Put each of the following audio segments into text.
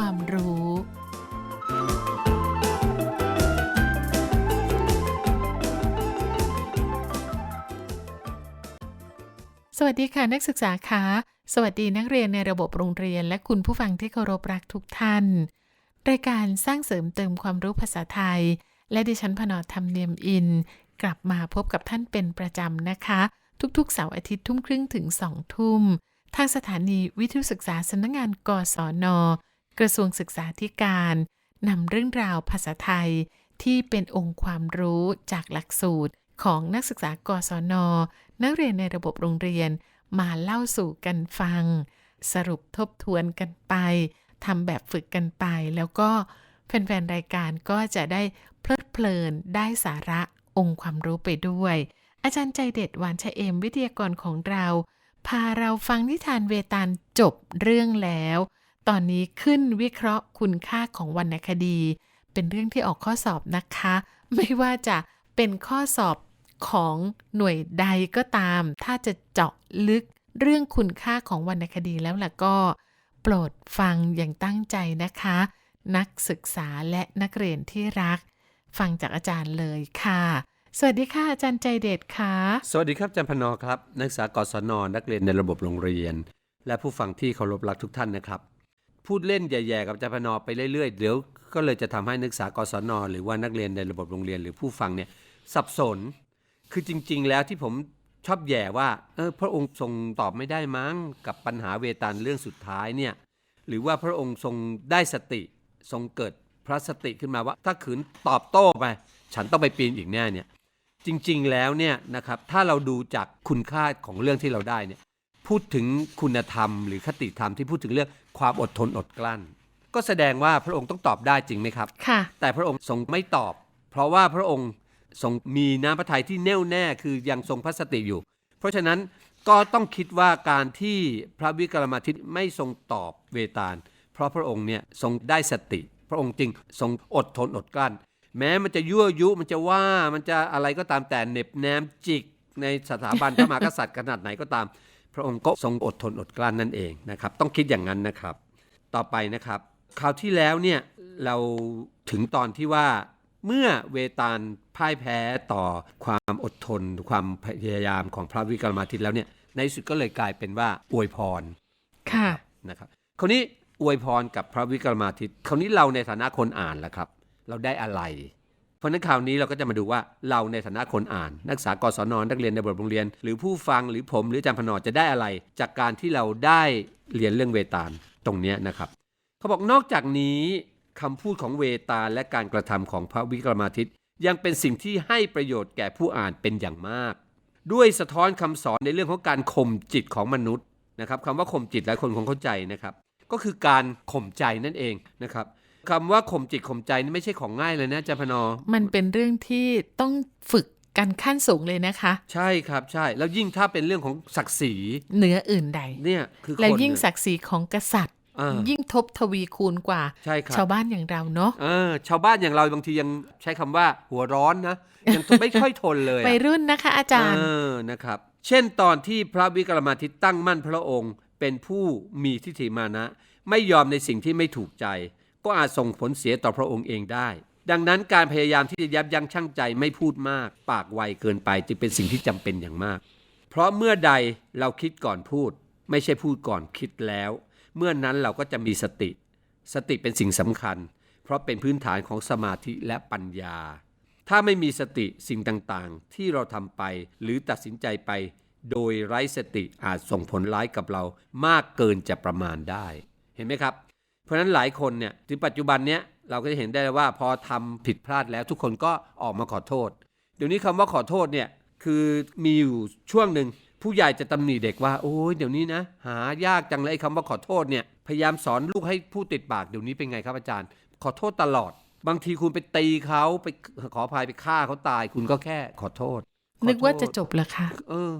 ความรู้ สวัสดีค่ะนักศึกษาคะสวัสดีนักเรียนในระบบโรงเรียน และคุณผู้ฟังที่เคารพรักทุกท่าน รายการสร้างเสริมเติมความรู้ภาษาไทย และดิฉันพนอธรรมเนียมอิน กลับมาพบกับท่านเป็นประจำนะคะ ทุกๆเสาร์อาทิตย์ทุ่มครึ่งถึงสองทุ่มทางสถานีวิทยุศึกษาสำนักงานกศน กระทรวงศึกษาธิการนำเรื่องราวภาษาไทยที่เป็นองค์ความรู้จากหลักสูตรของนักศึกษากศน นักเรียนในระบบโรงเรียนมาเล่าสู่กันฟัง สรุปทบทวนกันไปทำแบบฝึกกันไป แล้วก็แฟนๆรายการก็จะได้เพลิดเพลินได้สาระองค์ความรู้ไปด้วย อาจารย์ใจเด็ดหวานชะเอมวิทยากรของเรา พาเราฟังนิทานเวตาลจบเรื่องแล้ว ตอนนี้ขึ้นวิเคราะห์คุณค่าของวรรณคดี เป็นเรื่องที่ออกข้อสอบนะคะ ไม่ว่าจะเป็นข้อสอบของหน่วยใดก็ตาม ถ้าจะเจาะลึกเรื่องคุณค่าของวรรณคดีแล้วล่ะก็ โปรดฟังอย่างตั้งใจนะคะ นักศึกษาและนักเรียนที่รัก ฟังจากอาจารย์เลยค่ะ สวัสดีค่ะอาจารย์ใจเด็ดค่ะสวัสดีครับอาจารย์พนอครับ นักศึกษากศนนักเรียนในระบบโรงเรียน และผู้ฟังที่เคารพรักทุกท่านนะครับ พูดเล่นแย่ๆกับจาพนอไปเรื่อยๆ เดี๋ยวก็เลยจะทำให้นักศึกษากศนหรือว่านักเรียนในระบบโรงเรียนหรือผู้ฟังเนี่ยสับสน คือจริง ๆ แล้วที่ผมชอบแย่ว่าเออพระองค์ทรงตอบไม่ได้มั้งกับปัญหาเวตาลเรื่องสุดท้ายเนี่ยหรือว่าพระองค์ทรงได้สติทรงเกิดพระสติขึ้นมาว่า ถ้าขืนตอบโต้ไป ฉันต้องไปปีนอีกแน่เนี่ยจริงๆแล้วเนี่ยนะครับถ้าเราดูจากคุณค่าของเรื่องที่เราได้เนี่ยพูดถึงคุณธรรมหรือคติธรรมที่พูดถึงเรื่อง ความอดทนอดกลั้น ก็แสดงว่าพระองค์ต้องตอบได้จริงไหมครับ ค่ะ แต่พระองค์ทรงไม่ตอบ เพราะว่าพระองค์ทรงมีน้ำพระทัยที่แน่วแน่คือยังทรงพระสติอยู่ เพราะฉะนั้นก็ต้องคิดว่าการที่พระวิกรมาทิตไม่ทรงตอบเวตาล เพราะพระองค์เนี่ยทรงได้สติ พระองค์จึงทรงอดทนอดกลั้น แม้มันจะยั่วยุมันจะว่ามันจะอะไรก็ตามแต่เหน็บแนมจิกในสถาบันพระมหากษัตริย์ขนาดไหนก็ตาม พระองค์ก็ทรงอดทนอดกลั้นนั่นเองนะครับ ต้องคิดอย่างนั้นนะครับ ต่อไปนะครับคราวที่แล้วเนี่ยเราถึงตอนที่ว่าเมื่อเวตาลพ่ายแพ้ต่อความอดทน ความพยายามของพระวิกรมาทิตแล้วเนี่ยในที่สุดก็เลยกลายเป็นว่าอวยพรค่ะนะครับคราวนี้อวยพรกับพระวิกรมาทิตคราวนี้เราในฐานะคนอ่านล่ะครับ เราได้อะไร เพราะนั้นคราวนี้เราก็จะมาดูว่าเราในฐานะคนอ่าน นักศึกษากศนนักเรียนในบบโรงเรียน หรือผู้ฟังหรือผมหรืออาจารย์พนอจะได้อะไร จากการที่เราได้เรียนเรื่องเวตาลตรงนี้นะครับเขาบอกนอกจากนี้คำพูดของเวตาลและการกระทำของพระวิกรมาทิตย์ยังเป็นสิ่งที่ให้ประโยชน์แก่ผู้อ่านเป็นอย่างมาก ด้วยสะท้อนคำสอนในเรื่องของการข่มจิตของมนุษย์นะครับคำว่าข่มจิตหลายคนคงเข้าใจนะครับ ก็คือการข่มใจนั่นเองนะครับ คำว่าข่มจิตข่มใจนี่ไม่ใช่ของง่ายเลยนะอาจารย์พนอ มันเป็นเรื่องที่ต้องฝึกกันขั้นสูงเลยนะคะ ใช่ครับใช่ แล้วยิ่งถ้าเป็นเรื่องของศักดิ์ศรีเหนืออื่นใดเนี่ยคือคนและยิ่งเนี่ยศักดิ์ศรีของกษัตริย์อ่ายิ่งทบทวีคูณกว่าใช่ครับชาวบ้านอย่างเราเนาะเออชาวบ้านอย่างเราบางทียังใช้คำว่าหัวร้อนนะยังไม่ค่อยทนเลยอะไปรุ่นนะคะ อาจารย์เออนะครับ เช่นตอนที่พระวิกรมาทิตตั้งมั่นพระองค์ เป็นผู้มีทิฏฐิมานะ ไม่ยอมในสิ่งที่ไม่ถูกใจ ก็อาจส่งผลเสียต่อพระองค์เองได้ ดังนั้นการพยายามที่จะยับยั้งชั่งใจไม่พูดมาก ปากไวเกินไปจึงเป็นสิ่งที่จำเป็นอย่างมาก เพราะเมื่อใดเราคิดก่อนพูด ไม่ใช่พูดก่อนคิดแล้ว เมื่อนั้นเราก็จะมีสติ สติเป็นสิ่งสำคัญ เพราะเป็นพื้นฐานของสมาธิและปัญญา ถ้าไม่มีสติสิ่งต่างๆ ที่เราทำไปหรือตัดสินใจไปโดยไร้สติอาจส่งผลร้ายกับเรามากเกินจะประมาณได้ เห็นไหมครับ ราะฉะนั้นหลายคนเนี่ยถึงปัจจุบันเนี้ยเราก็จะเห็นได้ว่าพอทำผิดพลาดแล้วทุกคนก็ออกมาขอโทษ เดี๋ยวนี้คำว่าขอโทษเนี่ยคือมีอยู่ช่วงหนึ่งผู้ใหญ่จะตำหนิเด็กว่าโอ้ยเดี๋ยวนี้นะหายากจังเลยไอ้คำว่าขอโทษเนี่ยพยายามสอนลูกให้พูดติดปากเดี๋ยวนี้เป็นไงครับอาจารย์ ขอโทษตลอด บางทีคุณไปตีเขาไปขออภัยไปฆ่าเขาตาย คุณก็แค่ขอโทษขอโทษนึกว่าจะจบเหรอคะเออ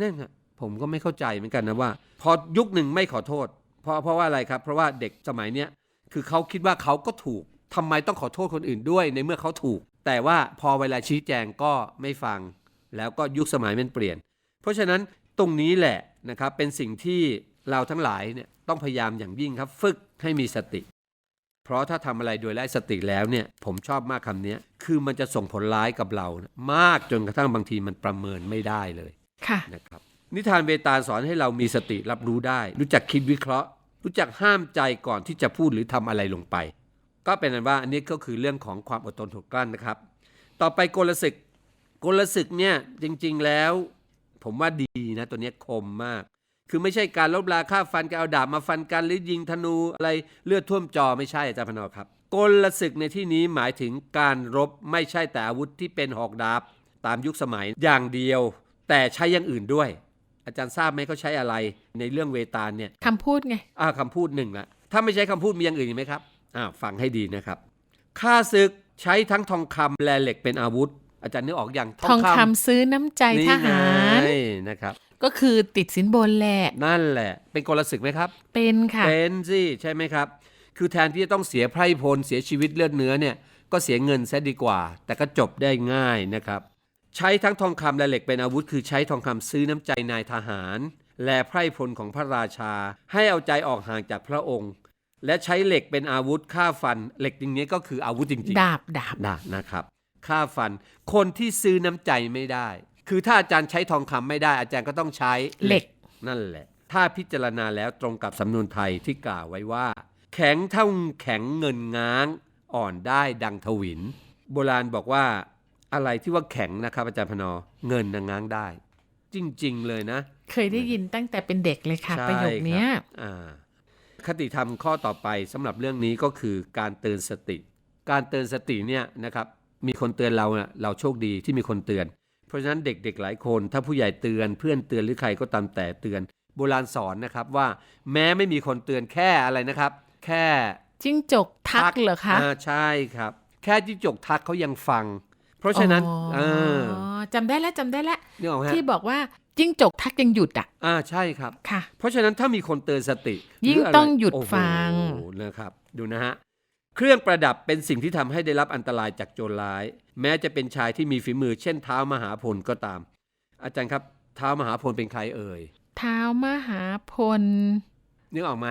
นั่นอะผมก็ไม่เข้าใจเหมือนกันนะว่า พอยุคหนึ่งไม่ขอโทษเพ ราะเพราะว่าอะไรครับ เพราะว่าเด็กสมัยเนี้ยคือเขาคิดว่าเขาก็ถูกทำไมต้องขอโทษคนอื่นด้วยในเมื่อเขาถูก แต่ว่าพอเวลาชี้แจงก็ไม่ฟัง แล้วก็ยุคสมัยมันเปลี่ยน เพราะฉะนั้นตรงนี้แหละนะครับเป็นสิ่งที่เราทั้งหลายเนี่ยต้องพยายามอย่างยิ่งครับฝึกให้มีสติ เพราะถ้าทำอะไรโดยไร้สติแล้วเนี่ยผมชอบมากคำเนี้ยคือมันจะส่งผลร้ายกับเรานะมากจนกระทั่งบางทีมันประเมินไม่ได้เลยค่ะนะครับนิทานเวตาลสอนให้เรามีสติรับรู้ได้ รู้จักคิดวิเคราะห์ รู้จักห้ามใจก่อนที่จะพูดหรือทำอะไรลงไป ก็เป็นนั้นว่าอันนี้ก็คือเรื่องของความอดทนถูกกลั้นนะครับ ต่อไปกลศึกกลศึกเนี่ยจริงๆแล้ว ผมว่าดีนะตัวนี้คมมาก คือไม่ใช่การลบลาฆ่าฟันกันเอาดาบมาฟันกันหรือยิงธนูอะไรเลือดท่วมจอไม่ใช่อาจารย์พนอครับกลศึกในที่นี้หมายถึงการรบไม่ใช่แต่อาวุธที่เป็นหอกดาบตามยุคสมัยอย่างเดียว แต่ใช้อย่างอื่นด้วย อาจารย์ทราบไหมเขาใช้อะไรในเรื่องเวตาลเนี่ยคำพูดไงอ่าคำพูดหนึ่งละถ้าไม่ใช้คำพูดมีอย่างอื่นอีกไหมครับอ่าฟังให้ดีนะครับข้าศึกใช้ทั้งทองคำและเหล็กเป็นอาวุธ อาจารย์นึกออกอย่างทองคำซื้อน้ำใจนี่ทหารไงนะครับก็คือติดสินบนแหละ นั่นแหละ เป็นกลศึกไหมครับ เป็นค่ะ เป็นสิใช่ไหมครับ คือแทนที่จะต้องเสียไพร่พลเสียชีวิตเลือดเนื้อเนี่ย ก็เสียเงินซะดีกว่า แต่ก็จบได้ง่ายนะครับ ใช้ทั้งทองคำและเหล็กเป็นอาวุธ คือใช้ทองคำซื้อน้ำใจนายทหาร และไพร่พลของพระราชา ให้เอาใจออกห่างจากพระองค์ และใช้เหล็กเป็นอาวุธฆ่าฟัน เหล็กอย่างนี้ก็คืออาวุธจริงๆดาบดาบนะนะครับค่าฟัน คนที่ซื้อน้ำใจไม่ได้ คือถ้าอาจารย์ใช้ทองคำไม่ได้ อาจารย์ก็ต้องใช้เหล็กนั่นแหละ ถ้าพิจารณาแล้วตรงกับสำนวนไทยที่กล่าวไว้ว่า แข็งเท่าแข็งเงินง้าง อ่อนได้ดังทวิน โบราณบอกว่า อะไรที่ว่าแข็งนะครับ อาจารย์พนอเงินนะง้างได้ จริง ๆ เลยนะ เคยได้ยินตั้งแต่เป็นเด็กเลยค่ะใช่ประโยคเนี้ยครับอ่าคติธรรมข้อต่อไปสำหรับเรื่องนี้ก็คือการเตือนสติ การเตือนสติเนี่ยนะครับมีคนเตือนเราเน่ะเราโชคดีที่มีคนเตือน เพราะฉะนั้นเด็กๆหลายคน ถ้าผู้ใหญ่เตือนเพื่อนเตือนหรือใครก็ตามแต่เตือน โบราณสอนนะครับว่าแม้ไม่มีคนเตือนแค่อะไรนะครับ แค่จิ้งจกทักเหรอคะอ่าใช่ครับ แค่จิ้งจกทักเขายังฟัง เพราะฉะนั้นอ๋อเออจำได้แล้วจำได้แล้วนี่ออกไหมฮะที่บอกว่าจิ้งจกทักยังหยุดอะอ่าใช่ครับค่ะ เพราะฉะนั้นถ้ามีคนเตือนสติ ยิ่งหรืะไรต้องหยุดโโฟังนะครับ ดูนะฮะเครื่องประดับเป็นสิ่งที่ทำให้ได้รับอันตรายจากโจรร้าย แม้จะเป็นชายที่มีฝีมือเช่นเท้ามหาพลก็ตาม อาจารย์ครับเท้ามหาพลเป็นใครเอ่ย เท้ามหาพลนึกออกไหม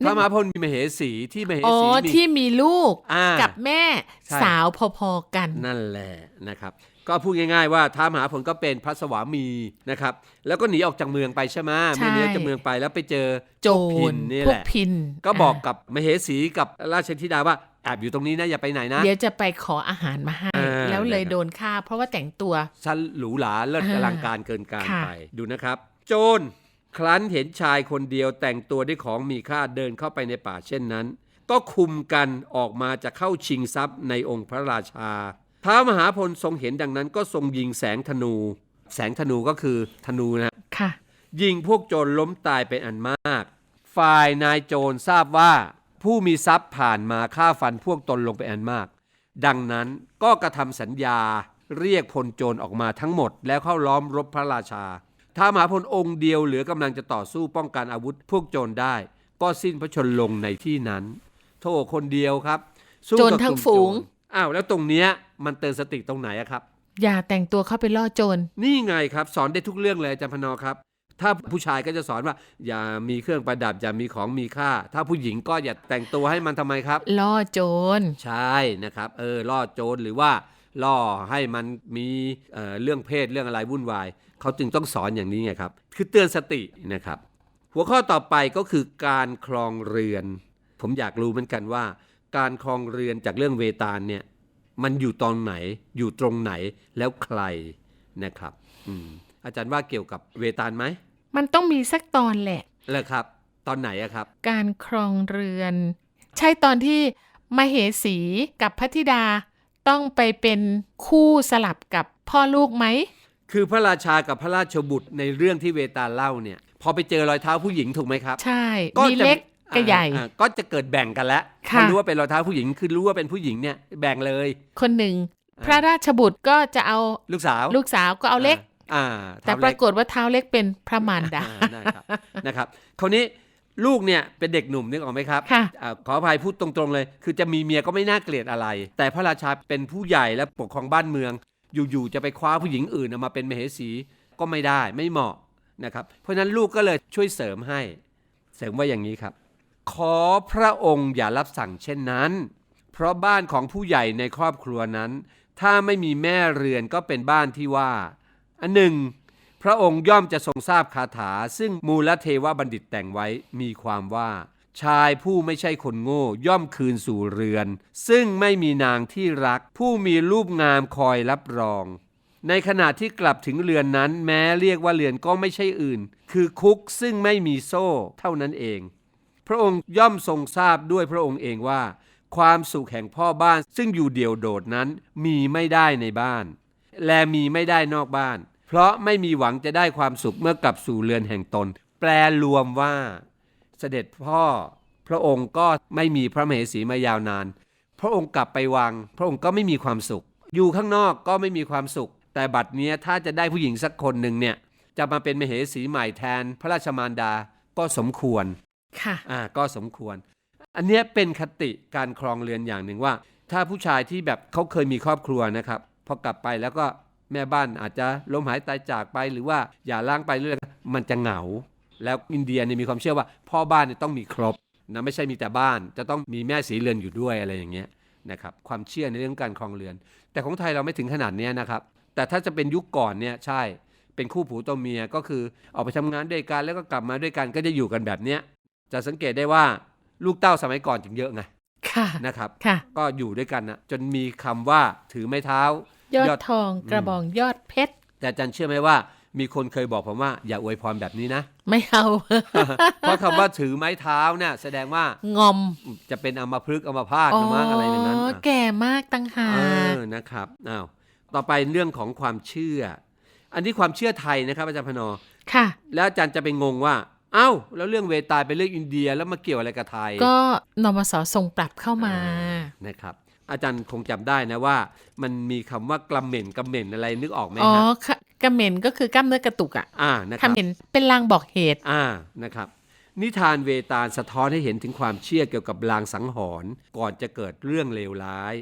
นึกเท้ามหาพลมีมเหสีที่มเหอ๋อสีมีที่มีลูกอ่ากับแม่ใช่สาวพอๆกัน นั่นแหละนะครับ ก็พูดง่ายๆว่าท้ามหาพลก็เป็นพระสวามีนะครับ แล้วก็หนีออกจากเมืองไปใช่ไหมใช่ไม่หนีออกจากเมืองไปแล้วไปเจอโจพวกพิรนนี่พวแหกละพิน ก็บอกากับมเหสีกับราชธิดาว่าแอบอยู่ตรงนี้นะอย่าไปไหนนะ เดี๋ยวจะไปขออาหารมาให้อ่าแล้วเลยนะครับโดนฆ่า เพราะว่าแต่งตัวชั้นหรูหราเลิศอ่าอลังการเกินการค่ะไปดูนะครับ โจร ครั้นเห็นชายคนเดียวแต่งตัวด้วยของมีค่าเดินเข้าไปในป่าเช่นนั้น ก็คุมกันออกมาจะเข้าชิงทรัพย์ในองค์พระราชาท้าวมหาพลทรงเห็นดังนั้นก็ทรงยิงแสงธนู แสงธนูก็คือธนูนะค่ะยิงพวกโจรล้มตายเป็นอันมาก ฝ่ายนายโจรทราบว่าผู้มีทรัพย์ผ่านมาฆ่าฟันพวกตนลงไปอันมาก ดังนั้นก็กระทำสัญญาเรียกพลโจรออกมาทั้งหมดแล้วเข้าล้อมรบพระราชา ถ้ามหาพลองค์เดียวเหลือกำลังจะต่อสู้ป้องกันอาวุธพวกโจรได้ ก็สิ้นพระชนม์ลงในที่นั้น โทษคนเดียวครับสู้โจรกับทั้งกลุ่มฝูงโจรอ้าวแล้วตรงเนี้ยมันเตือนสติตรงไหนอะครับ อย่าแต่งตัวเข้าไปล่อโจรนี่ไงครับ สอนได้ทุกเรื่องเลยอาจารย์พนอครับ ถ้าผู้ชายก็จะสอนว่า อย่ามีเครื่องประดับอย่ามีของมีค่า ถ้าผู้หญิงก็อย่าแต่งตัวให้มันทำไมครับ ล่อโจรใช่นะครับ เออล่อโจรหรือว่าล่อให้มันมีเอ่อเรื่องเพศเรื่องอะไรวุ่นวาย เขาจึงต้องสอนอย่างนี้ไงครับ คือเตือนสตินะครับ หัวข้อต่อไปก็คือการครองเรือน ผมอยากรู้เหมือนกันว่า การครองเรือนจากเรื่องเวตาลเนี่ยมันอยู่ตอนไหนอยู่ตรงไหนแล้วใครนะครับอืมอาจารย์ว่าเกี่ยวกับเวตาลไหมมันต้องมีสักตอนแหละเลยครับ ตอนไหนอะครับ การครองเรือน ใช่ตอนที่มเหสีกับพระธิดาต้องไปเป็นคู่สลับกับพ่อลูกไหม คือพระราชากับพระราชบุตรในเรื่องที่เวตาลเล่าเนี่ย พอไปเจอรอยเท้าผู้หญิงถูกไหมครับ ใช่ก็มีจะเล็กกับใหญ่อ่าอ่าก็จะเกิดแบ่งกันแล้วค่ะพอรู้ว่าเป็นรอยเท้าผู้หญิงคือรู้ว่าเป็นผู้หญิงเนี่ยแบ่งเลย คนหนึ่งอ่าพระราชบุตรก็จะเอาลูกสาวลูกสาวก็เอาเล็กอ่าแต่เท้ปรากฏว่าเท้าเล็กเป็นพระมารดาอ่านะครับนะครับคราวนี้ลูกเนี่ยเป็นเด็กหนุ่มนึกออกไหมครับค่ะอ่าขออภัยพูดตรงๆเลย คือจะมีเมียก็ไม่น่าเกลียดอะไร แต่พระราชาเป็นผู้ใหญ่และปกครองบ้านเมือง อยู่ๆจะไปคว้าผู้หญิงอื่นมาเป็นมเหสีก็ไม่ได้ไม่เหมาะนะครับ เพราะฉะนั้นลูกก็เลยช่วยเสริมให้ เสริมว่าอย่างนี้ครับ ขอพระองค์อย่ารับสั่งเช่นนั้น เพราะบ้านของผู้ใหญ่ในครอบครัวนั้น ถ้าไม่มีแม่เรือนก็เป็นบ้านที่ว่า อันหนึ่ง พระองค์ย่อมจะทรงทราบคาถา ซึ่งมูลเทวบัณฑิตแต่งไว้มีความว่า ชายผู้ไม่ใช่คนโง่ย่อมคืนสู่เรือน ซึ่งไม่มีนางที่รัก ผู้มีรูปงามคอยรับรอง ในขณะที่กลับถึงเรือนนั้น แม้เรียกว่าเรือนก็ไม่ใช่อื่น คือคุกซึ่งไม่มีโซ่เท่านั้นเอง พระองค์ย่อมทรงทราบด้วยพระองค์เองว่า ความสุขแห่งพ่อบ้านซึ่งอยู่เดี่ยวโดดนั้นมีไม่ได้ในบ้าน และมีไม่ได้นอกบ้าน เพราะไม่มีหวังจะได้ความสุขเมื่อกลับสู่เรือนแห่งตน แปลรวมว่า เสด็จพ่อพระองค์ก็ไม่มีพระมเหสีมายาวนาน พระองค์กลับไปวัง พระองค์ก็ไม่มีความสุข อยู่ข้างนอกก็ไม่มีความสุข แต่บัดเนี้ยถ้าจะได้ผู้หญิงสักคนหนึ่งเนี่ยจะมาเป็นมเหสีใหม่แทนพระราชมารดาก็สมควรค่ะอ่าก็สมควร อันเนี้ยเป็นคติการครองเรือนอย่างหนึ่งว่า ถ้าผู้ชายที่แบบเขาเคยมีครอบครัวนะครับพอกลับไปแล้วก็แม่บ้านอาจจะล้มหายตายจากไปหรือว่าอย่าล้างไปเรื่อยๆมันจะเหงา แล้วอินเดียเนี่ยมีความเชื่อว่าพ่อบ้านเนี่ยต้องมีครบนะไม่ใช่มีแต่บ้าน จะต้องมีแม่สีเรือนอยู่ด้วยอะไรอย่างเงี้ยนะครับความเชื่อในเรื่องการครองเรือน แต่ของไทยเราไม่ถึงขนาดเนี้ยนะครับแต่ถ้าจะเป็นยุคก่อนเนี่ยใช่เป็นคู่ผูตัวเมียก็คือออกไปทำงานด้วยกันแล้วก็กลับมาด้วยกันก็จะอยู่กันแบบเนี้ยจะสังเกตได้ว่าลูกเต้าสมัยก่อนถึงเยอะไงค่ะนะครับค่ะก็อยู่ด้วยกันนะจนมีคำว่าถือไม้เท้ายอดยอดทองกระบองยอดเพชรแต่อาจารย์เชื่อไหมว่า มีคนเคยบอกผมว่า อย่าอวยพรแบบนี้นะ ไม่เอา เพราะคำว่าถือไม้เท้าเนี่ยแสดงว่างอมจะเป็นอัมพฤกษ์อัมพาตนะมั้งอะไรอย่างนั้นอ๋ออะแก่มากตั้งหาเอกอนะครับอ้าวต่อไปเรื่องของความเชื่อ อันนี้ความเชื่อไทยนะครับ อาจารย์พนอค่ะ แล้วอาจารย์จะไปงงว่าเอ้าแล้วเรื่องเวตาลเป็นเรื่องอินเดียแล้วมาเกี่ยวอะไรกับไทย ก็นมสส่งปรับเข้ามานะครับ อาจารย์คงจำได้นะว่า มันมีคำว่ากระเหม็นกระเหม็นอะไรนึกออกไหมอ๋อฮะค่ะ กระเหม็นก็คือกล้ามเนื้อกระตุกอะอ่านะคคำรับเห็นเป็นลางบอกเหตุอ่านะครับ นิทานเวตาลสะท้อนให้เห็นถึงความเชื่อเกี่ยวกับลางสังหรณ์ก่อนจะเกิดเรื่องเลวร้าย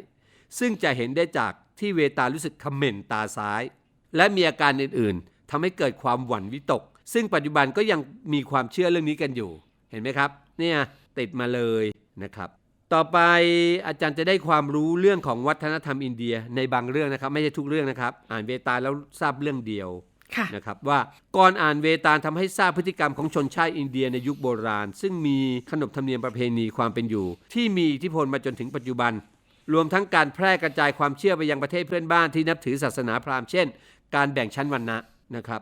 ซึ่งจะเห็นได้จากที่เวตาลรู้สึกคำเหม็นตาซ้าย และมีอาการอื่นๆทำให้เกิดความหวั่นวิตก ซึ่งปัจจุบันก็ยังมีความเชื่อเรื่องนี้กันอยู่ เห็นไหมครับ เนี่ยติดมาเลยนะครับ ต่อไปอาจารย์จะได้ความรู้เรื่องของวัฒนธรรมอินเดียในบางเรื่องนะครับ ไม่ใช่ทุกเรื่องนะครับ อ่านเวตาลแล้วทราบเรื่องเดียวค่ะนะครับว่าก่อนอ่านเวตาลทำให้ทราบพฤติกรรมของชนชาติอินเดียในยุคโบราณ ซึ่งมีขนบธรรมเนียมประเพณีความเป็นอยู่ ที่มีอิทธิพลมาจนถึงปัจจุบัน รวมทั้งการแพร่กระจายความเชื่อไปยังประเทศเพื่อนบ้านที่นับถือศาสนาพราหมณ์เช่น การแบ่งชั้นวรรณะนะครับ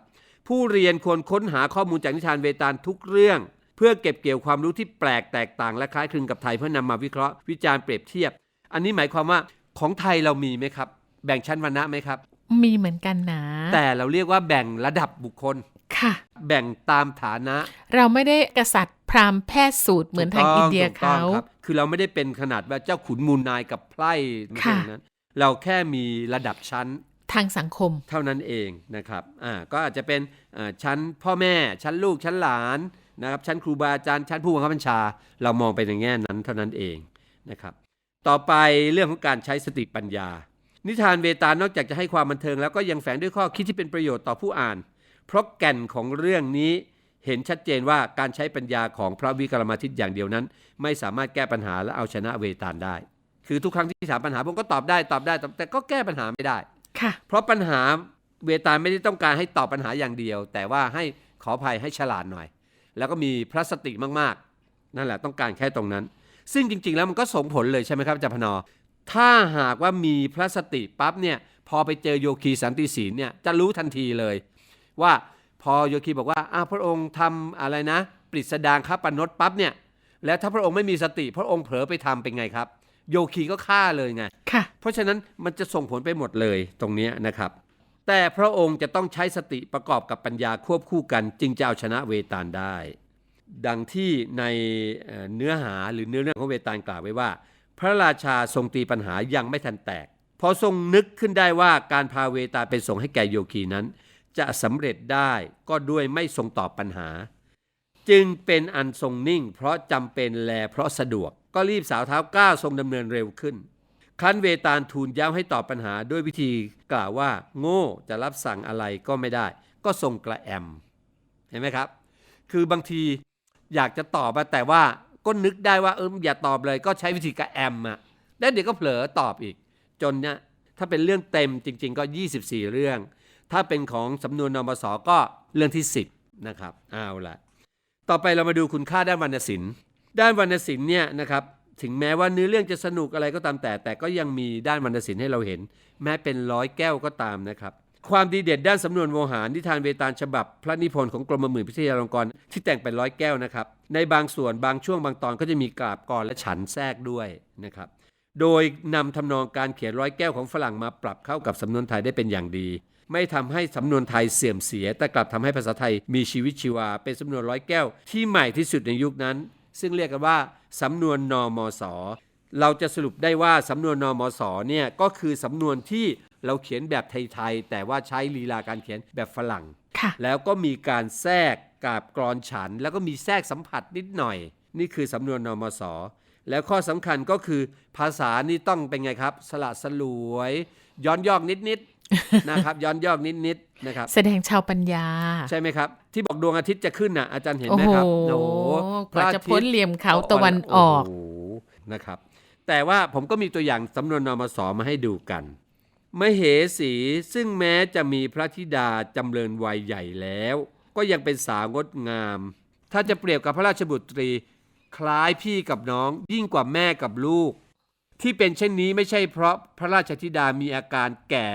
ผู้เรียนควรค้นหาข้อมูลจากนิทานเวตาลทุกเรื่อง เพื่อเก็บเกี่ยวความรู้ที่แปลกแตกต่างและคล้ายคลึงกับไทยเพื่อนำมาวิเคราะห์วิจารณ์เปรียบเทียบ อันนี้หมายความว่าของไทยเรามีไหมครับ แบ่งชั้นวรรณะไหมครับ มีเหมือนกันนะ แต่เราเรียกว่าแบ่งระดับบุคคลค่ะ แบ่งตามฐานะ เราไม่ได้กษัตริย์พราหมณ์แพทย์สูตรเหมือนทางถูกต้อินเดียถูกต้เขางครับคือเราไม่ได้เป็นขนาดว่าเจ้าขุนมูลนายกับไพร่ไม่ใช่ค่ะอย่างนั้น เราแค่มีระดับชั้นทางสังคม เท่านั้นเองนะครับอ่าก็อาจจะเป็นอ่าชั้นพ่อแม่ชั้นลูกชั้นหลาน นะครับชั้นครูบาอาจารย์ชั้นผู้บังคับบัญชา เรามองไปในแง่นั้นเท่านั้นเองนะครับต่อไปเรื่องของการใช้สติปัญญา นิทานเวตาลนอกจากจะให้ความบันเทิงแล้วก็ยังแฝงด้วยข้อคิดที่เป็นประโยชน์ต่อผู้อ่าน เพราะแก่นของเรื่องนี้เห็นชัดเจนว่าการใช้ปัญญาของพระวิกรมาทิตย์อย่างเดียวนั้น ไม่สามารถแก้ปัญหาและเอาชนะเวตาลได้ คือทุกครั้งที่ถามปัญหาผมก็ตอบได้ตอบได้ แต่ก็แก้ปัญหาไม่ได้ค่ะเพราะปัญหาเวตาลไม่ได้ต้องการให้ตอบปัญหาอย่างเดียว แต่ว่าให้ขออภัยให้ฉลาดหน่อย แล้วก็มีพระสติมากๆ นั่นแหละต้องการแค่ตรงนั้น ซึ่งจริง ๆ แล้วมันก็ส่งผลเลยใช่ไหมครับอาจารย์พนอถ้าหากว่ามีพระสติปั๊บเนี่ยพอไปเจอโยคีสันติศีลเนี่ยจะรู้ทันทีเลย ว่าพอโยคีบอกว่าอ้าวพระองค์ทำอะไรนะ ปริสดางคปนดปั๊บเนี่ยแล้วถ้าพระองค์ไม่มีสติพระองค์เผลอไปทำเป็นไงครับ โยคีก็ฆ่าเลยไงค่ะเพราะฉะนั้นมันจะส่งผลไปหมดเลยตรงเนี้ยนะครับ แต่พระองค์จะต้องใช้สติประกอบกับปัญญาควบคู่กัน จึงจะเอาชนะเวตาลได้ ดังที่ในเนื้อหาหรือเนื้อเรื่องของเวตาลกล่าวไว้ว่า พระราชาทรงตีปัญหายังไม่ทันแตก พอทรงนึกขึ้นได้ว่าการพาเวตาลไปส่งให้แก่โยคีนั้น จะสำเร็จได้ก็ด้วยไม่ทรงตอบปัญหา จึงเป็นอันทรงนิ่ง เพราะจำเป็นแลเพราะสะดวกก็รีบสาวเท้าก้าวทรงดำเนินเร็วขึ้น ครั้นเวตาลทูลย้ำให้ตอบปัญหาด้วยวิธีกล่าวว่า โง่จะรับสั่งอะไรก็ไม่ได้ ก็ทรงกระแอม เห็นไหมครับ คือบางทีอยากจะตอบแต่ว่าก็นึกได้ว่าเอออย่าตอบเลยก็ใช้วิธีการแอมอะแล้วเดี๋ยวก็เผลอตอบอีก จนเนี่ยถ้าเป็นเรื่องเต็มจริง ๆ ก็ 24 เรื่อง ถ้าเป็นของสำนวนนมสก็เรื่องที่ 10นะครับเอาละต่อไปเรามาดูคุณค่าด้านวรรณศิลป์ด้านวรรณศิลป์เนี่ยนะครับ ถึงแม้ว่าเนื้อเรื่องจะสนุกอะไรก็ตามแต่ แต่ก็ยังมีด้านวรรณศิลป์ให้เราเห็น แม้เป็นร้อยแก้วก็ตามนะครับ ความดีเด่นด้านสำนวนโวหารนิทานเวตาลฉบับ พระนิพนธ์ของกรมหมื่นพิทยาลงกรณ์ที่แต่งเป็นร้อยแก้วนะครับ ในบางส่วนบางช่วงบางตอนก็จะมีกราบกรและฉันแทรกด้วยนะครับโดยนำทำนองการเขียนร้อยแก้วของฝรั่งมาปรับเข้ากับสำนวนไทยได้เป็นอย่างดี ไม่ทำให้สำนวนไทยเสื่อมเสีย แต่กลับทำให้ภาษาไทยมีชีวิตชีวา เป็นสำนวนร้อยแก้วที่ใหม่ที่สุดในยุคนั้น ซึ่งเรียกกันว่าสำนวนนมส เราจะสรุปได้ว่าสำนวนนมสเนี่ยก็คือสำนวนที่เราเขียนแบบไทยๆแต่ว่าใช้ลีลาการเขียนแบบฝรั่งค่ะแล้วก็มีการแทรกกาบกรอนฉัน แล้วก็มีแทรกสัมผัสนิดหน่อย นี่คือสำนวนนมส แล้วข้อสำคัญก็คือภาษานี่ต้องเป็นไงครับ สละสลวย ย้อนยอกนิดๆนะครับย้อนยอกนิดๆนะครับ แสดงชาวปัญญา ใช่ไหมครับ ที่บอกดวงอาทิตย์จะขึ้นน่ะอาจารย์เห็นโอ้ไหมโหครับกว่าจะพ้นเหลี่ยมเขาตะวันออกโโหนะครับ แต่ว่าผมก็มีตัวอย่างสำนวนนมสมาให้ดูกันมเหสีซึ่งแม้จะมีพระธิดาจำเริญวัยใหญ่แล้ว ก็ยังเป็นสาวงดงาม ถ้าจะเปรียบกับพระราชบุตรี คล้ายพี่กับน้องยิ่งกว่าแม่กับลูก ที่เป็นเช่นนี้ไม่ใช่เพราะพระราชธิดามีอาการแก่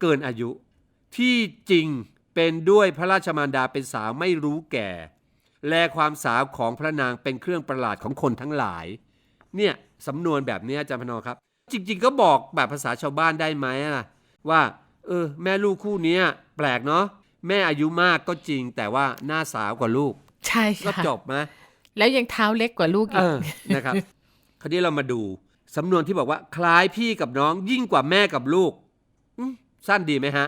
เกินอายุ ที่จริง เป็นด้วยพระราชมารดาเป็นสาวไม่รู้แก่ แลความสาวของพระนางเป็นเครื่องประหลาดของคนทั้งหลาย เนี่ยสำนวนแบบนี้อาจารย์พนอครับ จริง ๆ ก็บอกแบบภาษาชาวบ้านได้ไหมอะว่า เออ แม่ลูกคู่เนี้ยแปลกเนาะแม่อายุมากก็จริง แต่ว่าหน้าสาวกว่าลูก ใช่ก็ค่ะจบไหมแล้วยังเท้าเล็กกว่าลูกเออีกอนะครับ คราวนี้เรามาดูสำนวนที่บอกว่า คล้ายพี่กับน้องยิ่งกว่าแม่กับลูกอืมสั้นดีไหมฮะ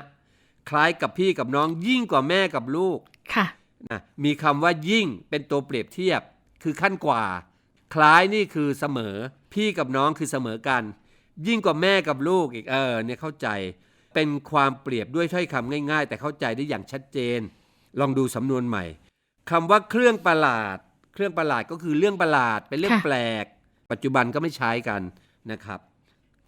คล้ายกับพี่กับน้องยิ่งกว่าแม่กับลูกค่ะนะมีคำว่ายิ่งเป็นตัวเปรียบเทียบ คือขั้นกว่า คล้ายนี่คือเสมอ พี่กับน้องคือเสมอกัน ยิ่งกว่าแม่กับลูกอีกเออเนี่ยเข้าใจ เป็นความเปรียบด้วยถ้อยคำง่าย ๆ แต่เข้าใจได้อย่างชัดเจน ลองดูสำนวนใหม่คำว่าเครื่องประหลาด เครื่องประหลาดก็คือเรื่องประหลาดเป็นเรื่องค่ะแปลก ปัจจุบันก็ไม่ใช้กันนะครับ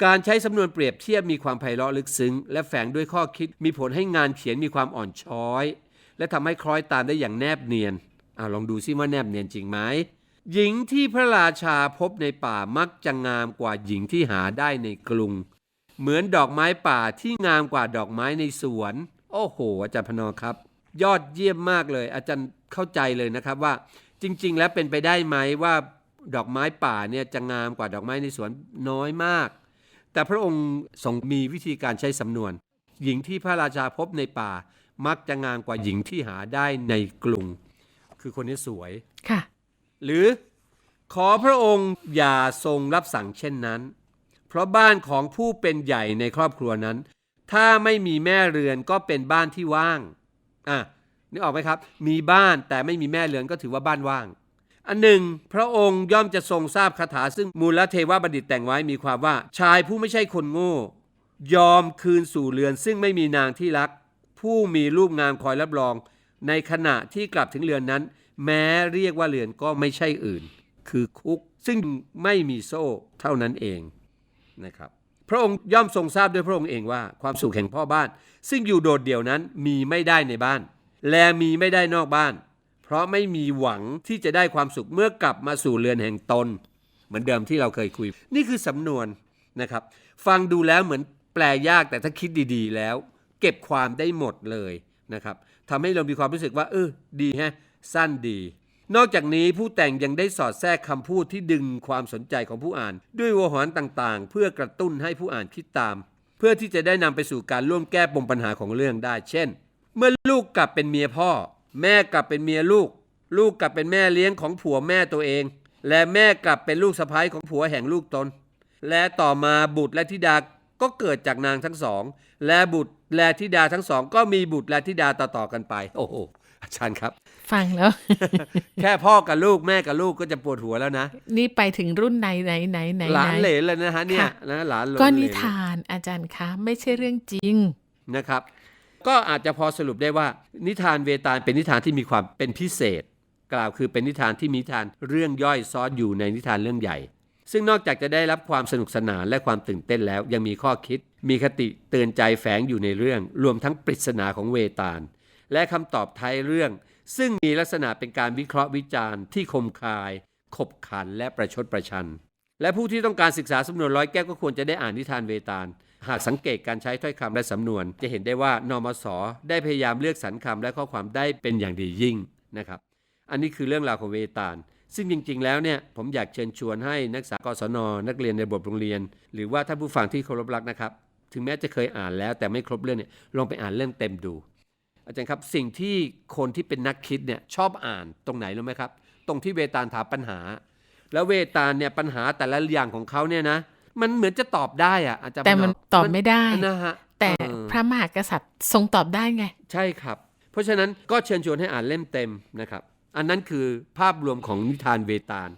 การใช้สำนวนเปรียบเทียบมีความไพเราะลึกซึ้ง และแฝงด้วยข้อคิดมีผลให้งานเขียนมีความอ่อนช้อย และทำให้คล้อยตามได้อย่างแนบเนียนอาลองดูซิว่าแนบเนียนจริงไหมหญิงที่พระราชาพบในป่ามักจะงามกว่าหญิงที่หาได้ในกรุง เหมือนดอกไม้ป่าที่งามกว่าดอกไม้ในสวน โอ้โห อาจารย์พนอครับ ยอดเยี่ยมมากเลย อาจารย์เข้าใจเลยนะครับว่า จริง ๆ แล้วเป็นไปได้ไหมว่าดอกไม้ป่าเนี่ยจะงามกว่าดอกไม้ในสวนน้อยมาก แต่พระองค์ทรงมีวิธีการใช้สำนวน หญิงที่พระราชาพบในป่า มักจะงามกว่าหญิงที่หาได้ในกรุง คือคนนี้สวยค่ะ หรือขอพระองค์อย่าทรงรับสั่งเช่นนั้น เพราะบ้านของผู้เป็นใหญ่ในครอบครัวนั้น ถ้าไม่มีแม่เรือนก็เป็นบ้านที่ว่างอะนึกออกไหมครับ มีบ้านแต่ไม่มีแม่เรือนก็ถือว่าบ้านว่าง อันหนึ่ง พระองค์ย่อมจะทรงทราบคาถา ซึ่งมูลเทวบัณฑิตแต่งไว้มีความว่า ชายผู้ไม่ใช่คนโง่ ยอมคืนสู่เรือน ซึ่งไม่มีนางที่รัก ผู้มีรูปงามคอยรับรอง ในขณะที่กลับถึงเรือนนั้น แม้เรียกว่าเรือนก็ไม่ใช่อื่น คือคุกซึ่งไม่มีโซ่เท่านั้นเองนะครับพระองค์ย่อมทรงทราบด้วยพระองค์เองว่า ความสุขแห่งพ่อบ้าน ซึ่งอยู่โดดเดี่ยวนั้นมีไม่ได้ในบ้าน และมีไม่ได้นอกบ้าน ราะไม่มีหวังที่จะได้ความสุขเมื่อกลับมาสู่เรือนแห่งตน เหมือนเดิมที่เราเคยคุย นี่คือสำนวนนะครับ ฟังดูแล้วเหมือนแปลยากแต่ถ้าคิดดีๆแล้ว เก็บความได้หมดเลยนะครับทำให้เรามีความรู้สึกว่า เออดีฮะสั้นดี นอกจากนี้ผู้แต่งยังได้สอดแทรกคำพูดที่ดึงความสนใจของผู้อ่าน ด้วยวหรต่างๆ เพื่อกระตุ้นให้ผู้อ่านคิดตาม เพื่อที่จะได้นำไปสู่การร่วมแก้ปมปัญหาของเรื่องได้ เช่น เมื่อลูกกลับเป็นเมียพ่อ แม่กลับเป็นเมียลูก ลูกกลับเป็นแม่เลี้ยงของผัวแม่ตัวเอง และแม่กลับเป็นลูกสะใภ้ของผัวแห่งลูกตน และต่อมาบุตรและธิดาก็เกิดจากนางทั้งสอง และบุตรและธิดาทั้งสอง ก็มีบุตรและธิดาต่อๆกันไป โอ้โหอาจารย์ครับ ฟังแล้ว แค่พ่อกับลูกแม่กับลูกก็จะปวดหัวแล้วนะ นี่ไปถึงรุ่นไหนไหนไหนไหนหลานไหนเหลนเลยนะฮะเนี่ยค่ะนะหลานเหลนก็นิเหลทานอาจารย์คะ ไม่ใช่เรื่องจริงนะครับ ก็อาจจะพอสรุปได้ว่า นิทานเวตาลเป็นนิทานที่มีความเป็นพิเศษ กล่าวคือเป็นนิทานที่มีนิทานเรื่องย่อยซ้อนอยู่ในนิทานเรื่องใหญ่ ซึ่งนอกจากจะได้รับความสนุกสนานและความตื่นเต้นแล้ว ยังมีข้อคิด มีคติเตือนใจแฝงอยู่ในเรื่อง รวมทั้งปริศนาของเวตาลและคำตอบท้ายเรื่อง ซึ่งมีลักษณะเป็นการวิเคราะห์วิจารณ์ที่คมคาย ขบขันและประชดประชัน และผู้ที่ต้องการศึกษาสำนวนร้อยแก้วก็ควรจะได้อ่านนิทานเวตาล หากสังเกตการใช้ถ้อยคำและสำนวน จะเห็นได้ว่านมสได้พยายามเลือกสรรคำและข้อความได้เป็นอย่างดียิ่งนะครับ อันนี้คือเรื่องราวของเวตาล ซึ่งจริง ๆ แล้วเนี่ยผมอยากเชิญชวนให้นักศึกษากศน นักเรียนในบบโรงเรียน หรือว่าท่านผู้ฟังที่เคารพรักนะครับ ถึงแม้จะเคยอ่านแล้วแต่ไม่ครบเรื่องเนี่ยลองไปอ่านเรื่องเต็มดู อาจารย์ครับสิ่งที่คนที่เป็นนักคิดเนี่ยชอบอ่านตรงไหนรู้ไหมครับ ตรงที่เวตาลถามปัญหา แล้วเวตาลเนี่ยปัญหาแต่ละอย่างของเขาเนี่ยนะ มันเหมือนจะตอบได้อะอาจารย์แต่มันพรตอบไม่ได้นะฮะแต่เออพระมหากษัตริย์ทรงตอบได้ไง ใช่ครับ เพราะฉะนั้นก็เชิญชวนให้อ่านเล่มเต็มนะครับ อันนั้นคือภาพรวมของนิทานเวตาล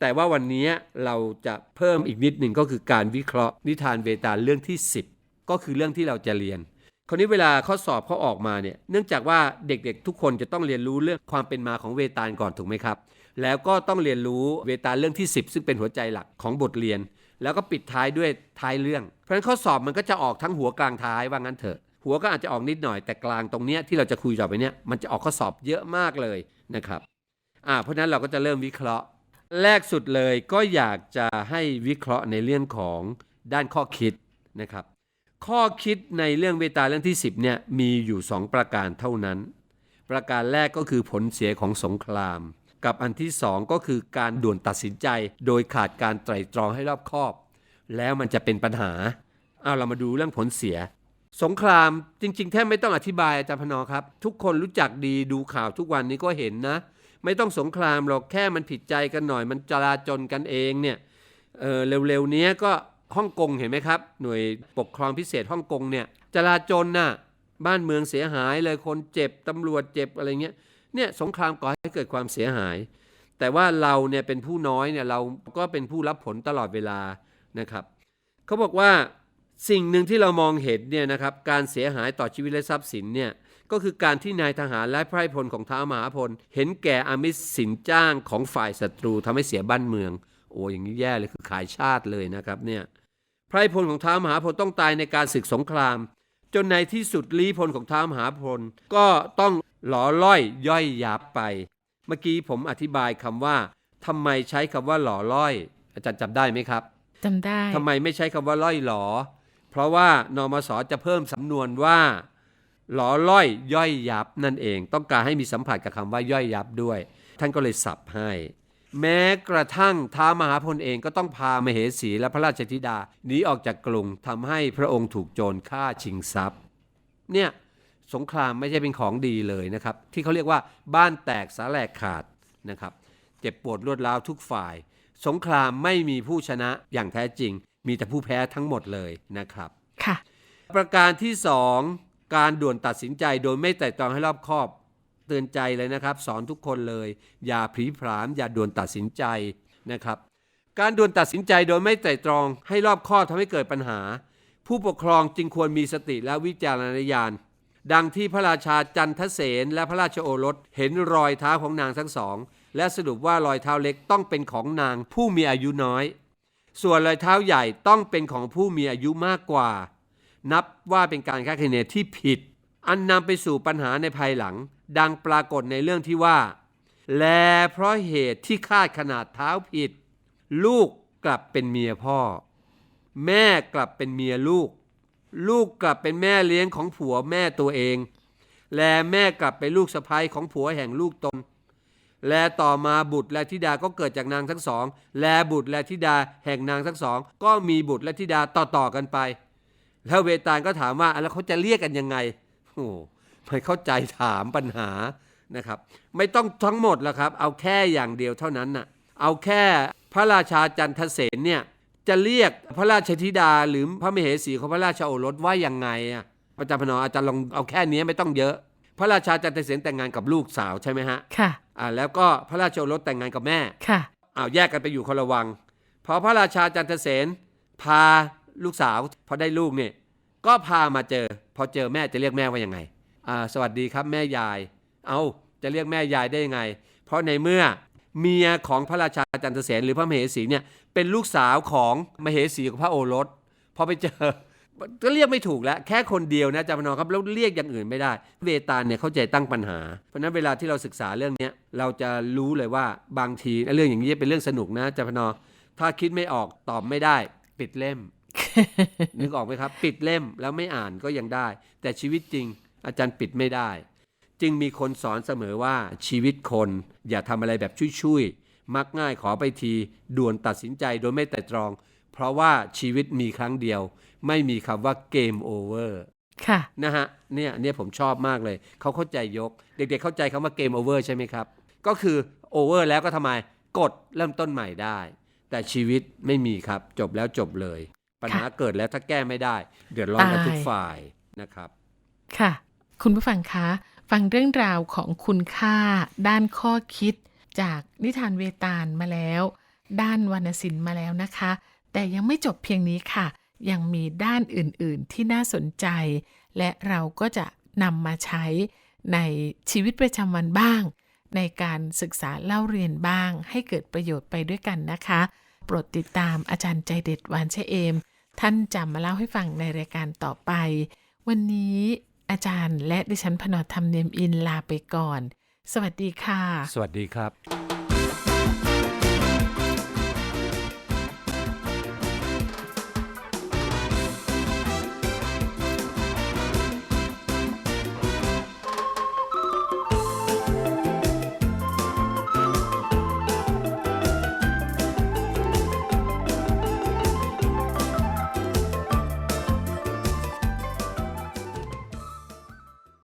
แต่ว่าวันนี้เราจะเพิ่มอีกนิดหนึ่งก็คือการวิเคราะห์นิทานเวตาลเรื่องที่ 10 ก็คือเรื่องที่เราจะเรียนคราวนี้เวลาข้อสอบเขาออกมาเนี่ย เนื่องจากว่าเด็กๆ ทุกคนจะต้องเรียนรู้เรื่องความเป็นมาของเวตาลก่อนถูกไหมครับ แล้วก็ต้องเรียนรู้เวตาลเรื่องที่ 10 ซึ่งเป็นหัวใจหลักของบทเรียน แล้วก็ปิดท้ายด้วยท้ายเรื่อง เพราะฉะนั้นข้อสอบมันก็จะออกทั้งหัวกลางท้ายว่างั้นเถอะ หัวก็อาจจะออกนิดหน่อยแต่กลางตรงเนี้ยที่เราจะคุยต่อไปเนี้ยมันจะออกข้อสอบเยอะมากเลยนะครับอ่าเพราะนั้นเราก็จะเริ่มวิเคราะห์ แรกสุดเลยก็อยากจะให้วิเคราะห์ในเรื่องของด้านข้อคิดนะครับ ข้อคิดในเรื่องเวตาเรื่องที่ 10เนี่ยมีอยู่ 2 ประการเท่านั้น ประการแรกก็คือผลเสียของสงคราม กับอันที่2ก็คือการด่วนตัดสินใจ โดยขาดการไตร่ตรองให้รอบคอบ แล้วมันจะเป็นปัญหา เอาเรามาดูเรื่องผลเสีย สงครามจริง ๆ แทบไม่ต้องอธิบายอาจารย์พนอครับ ทุกคนรู้จักดีดูข่าวทุกวันนี้ก็เห็นนะ ไม่ต้องสงครามหรอกแค่มันผิดใจกันหน่อย มันจลาจลกันเองเนี่ยเออเร็วๆนี้ก็ฮ่องกงเห็นไหมครับ หน่วยปกครองพิเศษฮ่องกงเนี่ยจลาจลน่ะบ้านเมืองเสียหายเลยคนเจ็บตำรวจเจ็บอะไรเงี้ย เนี่ยสงครามก่อให้เกิดความเสียหาย แต่ว่าเราเนี่ยเป็นผู้น้อยเนี่ยเราก็เป็นผู้รับผลตลอดเวลานะครับเขาบอกว่าสิ่งหนึ่งที่เรามองเห็นเนี่ยนะครับการเสียหายต่อชีวิตและทรัพย์สินเนี่ยก็คือการที่นายทหารและไพร่พลของท้าวมหาพล เห็นแก่อามิสสินจ้างของฝ่ายศัตรูทำให้เสียบ้านเมือง โอ้อย่างนี้แย่เลยคือขายชาติเลยนะครับเนี่ยไพร่พลของท้าวมหาพลต้องตายในการศึกสงคราม จนในที่สุดลี้พลของท้าวมหาพลก็ต้อง หลอล่อยย่อยยับไป เมื่อกี้ผมอธิบายคำว่าทำไมใช้คำว่าหล่อล่อย อาจารย์จำได้ไหมครับจำได้ทำไมไม่ใช้คำว่าล่อยหลอ เพราะว่านมสจะเพิ่มสำนวนว่าหลอล่อยย่อยยับนั่นเอง ต้องการให้มีสัมผัสกับคำว่าย่อยยับด้วย ท่านก็เลยสับให้ แม้กระทั่งท้ามหาพลเองก็ต้องพามเหสีและพระราชธิดาหนีออกจากกรุงทำให้พระองค์ถูกโจรฆ่าชิงทรัพย์ เนี่ย สงครามไม่ใช่เป็นของดีเลยนะครับ ที่เขาเรียกว่าบ้านแตกสาแหลกขาดนะครับ เจ็บปวดรวดร้าวทุกฝ่าย สงครามไม่มีผู้ชนะอย่างแท้จริง มีแต่ผู้แพ้ทั้งหมดเลยนะครับค่ะ ประการที่ 2 การด่วนตัดสินใจโดยไม่ไตร่ตรองให้รอบคอบเตือนใจเลยนะครับ สอนทุกคนเลย อย่าผลีผลาม อย่าด่วนตัดสินใจนะครับ การด่วนตัดสินใจโดยไม่ไตร่ตรองให้รอบคอบทำให้เกิดปัญหา ผู้ปกครองจึงควรมีสติและวิจารณญาณ ดังที่พระราชาจันทเสนและพระราชโอรสเห็นรอยเท้าของนางทั้งสอง และสรุปว่ารอยเท้าเล็กต้องเป็นของนางผู้มีอายุน้อย ส่วนรอยเท้าใหญ่ต้องเป็นของผู้มีอายุมากกว่า นับว่าเป็นการคาดคะเนที่ผิด อันนำไปสู่ปัญหาในภายหลัง ดังปรากฏในเรื่องที่ว่า แลเพราะเหตุที่คาดขนาดเท้าผิด ลูกกลับเป็นเมียพ่อ แม่กลับเป็นเมียลูก ลูกกลับเป็นแม่เลี้ยงของผัวแม่ตัวเอง แลแม่กลับเป็นลูกสะใภ้ของผัวแห่งลูกตน และต่อมาบุตรและธิดาก็เกิดจากนางทั้งสอง และบุตรและธิดาแห่งนางทั้งสอง ก็มีบุตรและธิดาต่อๆกันไป แล้วเวตาลก็ถามว่าแล้วเขาจะเรียกกันยังไงโอ้ไม่เข้าใจถามปัญหานะครับ ไม่ต้องทั้งหมดแล้วครับ เอาแค่อย่างเดียวเท่านั้นน่ะเอาแค่พระราชาจันทเสนเนี่ย จะเรียกพระราชธิดา หรือพระมเหสีของพระราชโอรสว่ายังไงอะอาจารย์พนออาจารย์ลองเอาแค่นี้ไม่ต้องเยอะ พระราชาจันทเสนแต่งงานกับลูกสาวใช่ไหมฮะค่ะอ่าแล้วก็พระราชโอรสแต่งงานกับแม่ค่ะอ้าวแยกกันไปอยู่คนละวังพอพระราชาจันทเสนพาลูกสาวพอได้ลูกเนี่ยก็พามาเจอ พอเจอแม่จะเรียกแม่ว่ายังไงอ่าสวัสดีครับแม่ยาย เอาจะเรียกแม่ยายได้ยังไง เพราะในเมื่อ เมียของพระราชาจันทเสนหรือพระมเหสีเนี่ยเป็นลูกสาวของมเหสีของพระโอรสพอไปเจอก็เรียกไม่ถูกแล้วแค่คนเดียวนะจารย์พนอครับแล้วเรียกอย่างอื่นไม่ได้ เวตาลเนี่ยเข้าใจตั้งปัญหา เพราะนั้นเวลาที่เราศึกษาเรื่องนี้เราจะรู้เลยว่าบางทีเรื่องอย่างนี้เป็นเรื่องสนุกนะจารย์พนอถ้าคิดไม่ออกตอบไม่ได้ ปิดเล่ม นึกออกไหมครับ ปิดเล่มแล้วไม่อ่านก็ยังได้ แต่ชีวิตจริง อาจารย์ปิดไม่ได้ จึงมีคนสอนเสมอว่าชีวิตคน อย่าทำอะไรแบบชุยๆ มักง่ายขอไปที ด่วนตัดสินใจโดยไม่แต่ตรอง เพราะว่าชีวิตมีครั้งเดียว ไม่มีคำว่าเกมโอเวอร์ค่ะนะฮะเนี่ยเนี่ยผมชอบมากเลย เขาเข้าใจยก เด็กๆเข้าใจคำว่าเกมโอเวอร์ใช่ไหมครับ ก็คือโอเวอร์แล้วก็ทำไมกดเริ่มต้นใหม่ได้ แต่ชีวิตไม่มีครับจบแล้วจบเลย ปัญหาเกิดแล้วถ้าแก้ไม่ได้ เดือดร้อนกันทุกตายฝ่ายนะครับ ค่ะ คุณผู้ฟังคะ ฟังเรื่องราวของคุณค่า ด้านข้อคิด จากนิทานเวตาลมาแล้ว ด้านวรรณศิลป์มาแล้วนะคะ แต่ยังไม่จบเพียงนี้ค่ะ ยังมีด้านอื่นๆที่น่าสนใจ และเราก็จะนำมาใช้ในชีวิตประจำวันบ้าง ในการศึกษาเล่าเรียนบ้าง ให้เกิดประโยชน์ไปด้วยกันนะคะ โปรดติดตามอาจารย์ใจเด็ดวานเชเอม ท่านจะมาเล่าให้ฟังในรายการต่อไป วันนี้ อาจารย์และดิฉันพนอธรรมเนียมอินลาไปก่อน สวัสดีค่ะ สวัสดีครับ